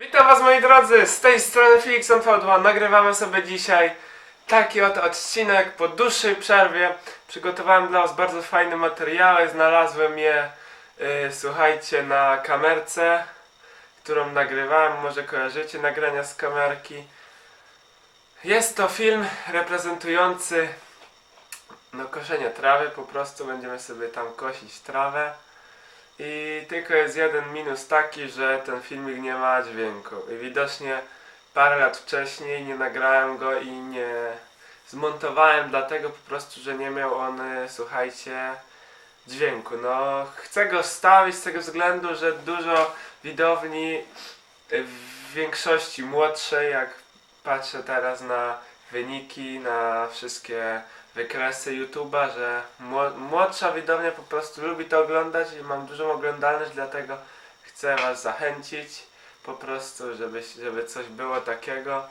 Witam was moi drodzy, z tej strony Felixon V2 nagrywamy sobie dzisiaj taki oto odcinek po dłuższej przerwie. Przygotowałem dla was bardzo fajne materiały, znalazłem je y, słuchajcie na kamerce którą nagrywałem, może kojarzycie nagrania z kamerki. Jest to film reprezentujący no koszenie trawy, po prostu będziemy sobie tam kosić trawę i tylko jest jeden minus taki, że ten filmik nie ma dźwięku. I widocznie parę lat wcześniej nie nagrałem go i nie zmontowałem, dlatego po prostu, że nie miał on, y, słuchajcie, dźwięku. No, chcę go stawić z tego względu, że dużo widowni y, w większości młodszej, jak patrzę teraz na wyniki, na wszystkie wykresy YouTube'a, że mło- młodsza widownia po prostu lubi to oglądać i mam dużą oglądalność, dlatego chcę Was zachęcić po prostu, żeby, żeby coś było takiego.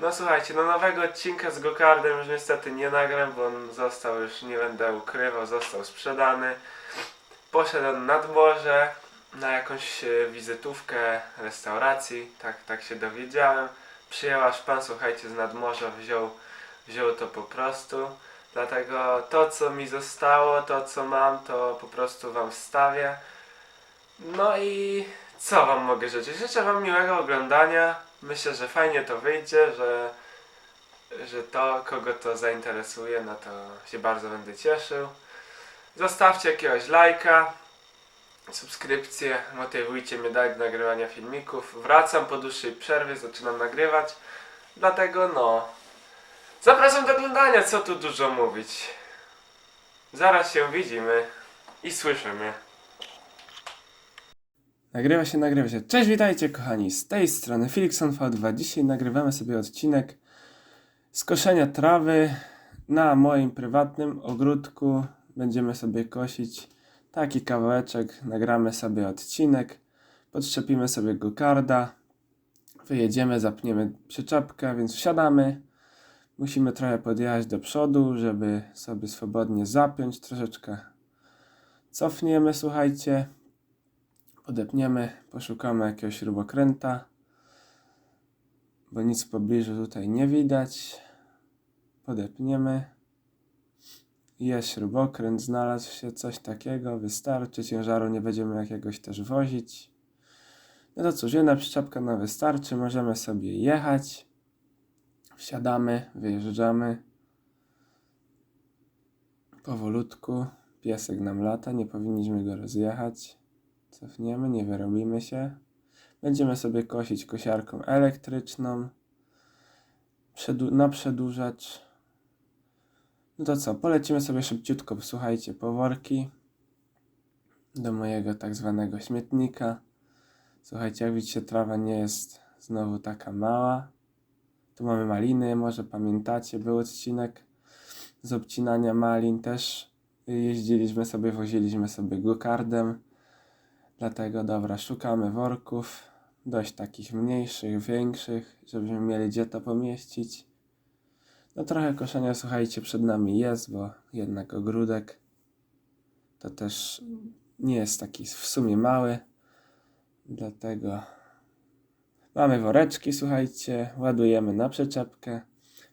No słuchajcie, no nowego odcinka z Gokardem już niestety nie nagram, bo on został już, nie będę ukrywał, został sprzedany. Poszedł on morze na jakąś e, wizytówkę restauracji, tak, tak się dowiedziałem. Przyjęł aż pan, słuchajcie, z nadmorza, wziął, wziął to po prostu. Dlatego to, co mi zostało, to, co mam, to po prostu Wam wstawię. No i co Wam mogę życzyć? Życzę Wam miłego oglądania. Myślę, że fajnie to wyjdzie, że, że to, kogo to zainteresuje, no to się bardzo będę cieszył. Zostawcie jakiegoś lajka, subskrypcję, motywujcie mnie dalej do nagrywania filmików. Wracam po dłuższej przerwie, zaczynam nagrywać. Dlatego no, Zapraszam do oglądania, co tu dużo mówić. Zaraz się widzimy i słyszymy. Nagrywa się, nagrywa się. Cześć, witajcie kochani, z tej strony Felixon V2. Dzisiaj nagrywamy sobie odcinek z koszenia trawy na moim prywatnym ogródku. Będziemy sobie kosić taki kawałeczek, nagramy sobie odcinek, podszczepimy sobie gokarda, wyjedziemy, zapniemy przyczepkę, więc wsiadamy. Musimy trochę podjechać do przodu, żeby sobie swobodnie zapiąć. Troszeczkę cofniemy, słuchajcie. Podepniemy, poszukamy jakiegoś śrubokręta, bo nic w pobliżu tutaj nie widać. Podepniemy. Jest śrubokręt, znalazł się coś takiego, wystarczy. Ciężaru nie będziemy jakiegoś też wozić. No to cóż, jedna przyczepka nam wystarczy, możemy sobie jechać. Wsiadamy, wyjeżdżamy. Powolutku. Piesek nam lata, nie powinniśmy go rozjechać. Cofniemy, nie wyrobimy się. Będziemy sobie kosić kosiarką elektryczną. Przedu- na przedłużacz. No to co, polecimy sobie szybciutko, słuchajcie, po worki. Do mojego tak zwanego śmietnika. Słuchajcie, jak widzicie, trawa nie jest znowu taka mała. Tu mamy maliny, może pamiętacie, był odcinek z obcinania malin. Też jeździliśmy sobie, woziliśmy sobie gokardem. Dlatego dobra, szukamy worków, dość takich mniejszych, większych, żebyśmy mieli gdzie to pomieścić. No trochę koszenia, słuchajcie, przed nami jest, bo jednak ogródek to też nie jest taki w sumie mały. Dlatego Mamy woreczki, słuchajcie, ładujemy na przyczepkę.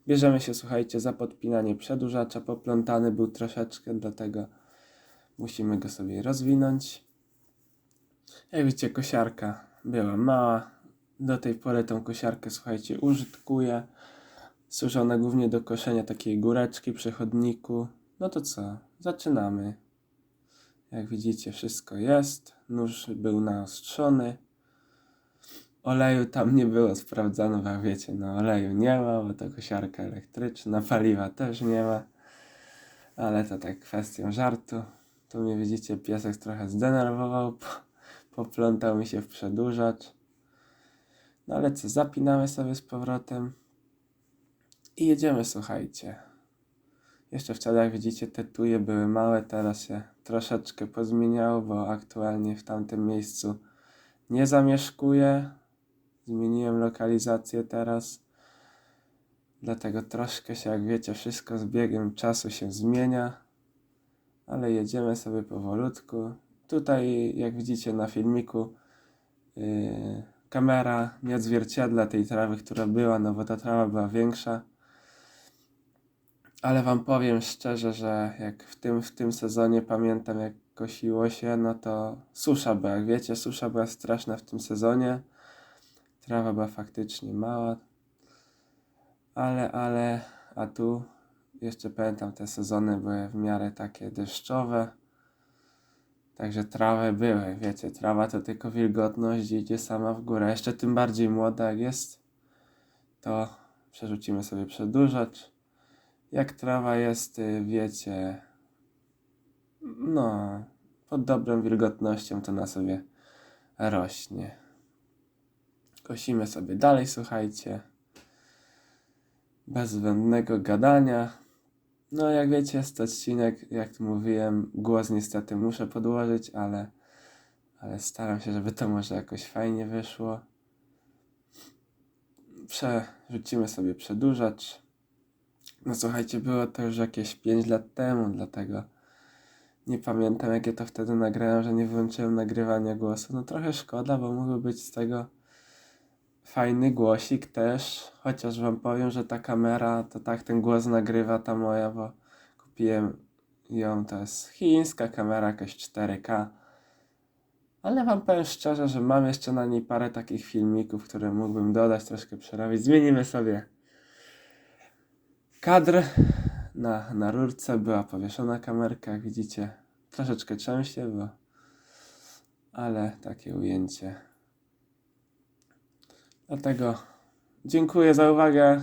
Bierzemy się, słuchajcie, za podpinanie przedłużacza. Poplątany był troszeczkę, dlatego musimy go sobie rozwinąć. Jak widzicie, kosiarka była mała. Do tej pory tą kosiarkę, słuchajcie, użytkuję. Służy ona głównie do koszenia takiej góreczki przy chodniku. No to co? Zaczynamy. Jak widzicie, wszystko jest. Nóż był naostrzony. Oleju tam nie było sprawdzone, bo wiecie, no oleju nie ma, bo to kosiarka elektryczna, paliwa też nie ma. Ale to tak kwestią żartu. Tu mnie widzicie, piesek trochę zdenerwował, po, poplątał mi się w przedłużacz. No ale co, zapinamy sobie z powrotem i jedziemy, słuchajcie. Jeszcze wtedy, jak widzicie, te tuje były małe, teraz się troszeczkę pozmieniało, bo aktualnie w tamtym miejscu nie zamieszkuję. Zmieniłem lokalizację teraz. Dlatego troszkę się, jak wiecie, wszystko z biegiem czasu się zmienia. Ale jedziemy sobie powolutku. Tutaj, jak widzicie na filmiku, yy, kamera nie odzwierciedla tej trawy, która była, no bo ta trawa była większa. Ale wam powiem szczerze, że jak w tym, w tym sezonie pamiętam jak kosiło się, no to susza była, jak wiecie, susza była straszna w tym sezonie. Trawa była faktycznie mała. Ale, ale, a tu jeszcze pamiętam te sezony były w miarę takie deszczowe. Także trawy były, wiecie, trawa to tylko wilgotność idzie sama w górę. Jeszcze tym bardziej młoda jak jest, to przerzucimy sobie przedłużacz. Jak trawa jest, y, wiecie, no, pod dobrą wilgotnością to na sobie rośnie. Kosimy sobie dalej, słuchajcie. Bez zbędnego gadania. No, jak wiecie, jest odcinek, jak tu mówiłem, głos niestety muszę podłożyć, ale, ale staram się, żeby to może jakoś fajnie wyszło. Przerzucimy sobie przedłużacz. No słuchajcie, było to już jakieś 5 lat temu, dlatego nie pamiętam, jakie to wtedy nagrałem, że nie wyłączyłem nagrywania głosu. No trochę szkoda, bo mógłby być z tego fajny głosik też, chociaż wam powiem, że ta kamera, to tak ten głos nagrywa ta moja, bo kupiłem ją, to jest chińska kamera, jakaś 4K. Ale wam powiem szczerze, że mam jeszcze na niej parę takich filmików, które mógłbym dodać, troszkę przerobić. Zmienimy sobie kadr. Na, na rurce była powieszona kamerka, jak widzicie. Troszeczkę częściej, bo... Ale takie ujęcie. Dlatego dziękuję za uwagę.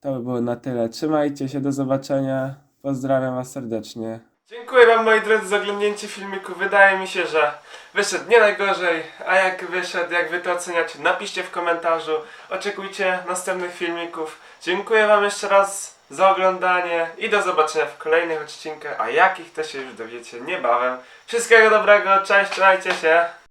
To by było na tyle. Trzymajcie się, do zobaczenia. Pozdrawiam Was serdecznie. Dziękuję Wam moi drodzy za oglądnięcie filmiku. Wydaje mi się, że wyszedł nie najgorzej. A jak wyszedł, jak Wy to oceniacie, napiszcie w komentarzu. Oczekujcie następnych filmików. Dziękuję Wam jeszcze raz za oglądanie i do zobaczenia w kolejnych odcinkach. A jakich to się już dowiecie niebawem. Wszystkiego dobrego, cześć, trzymajcie się.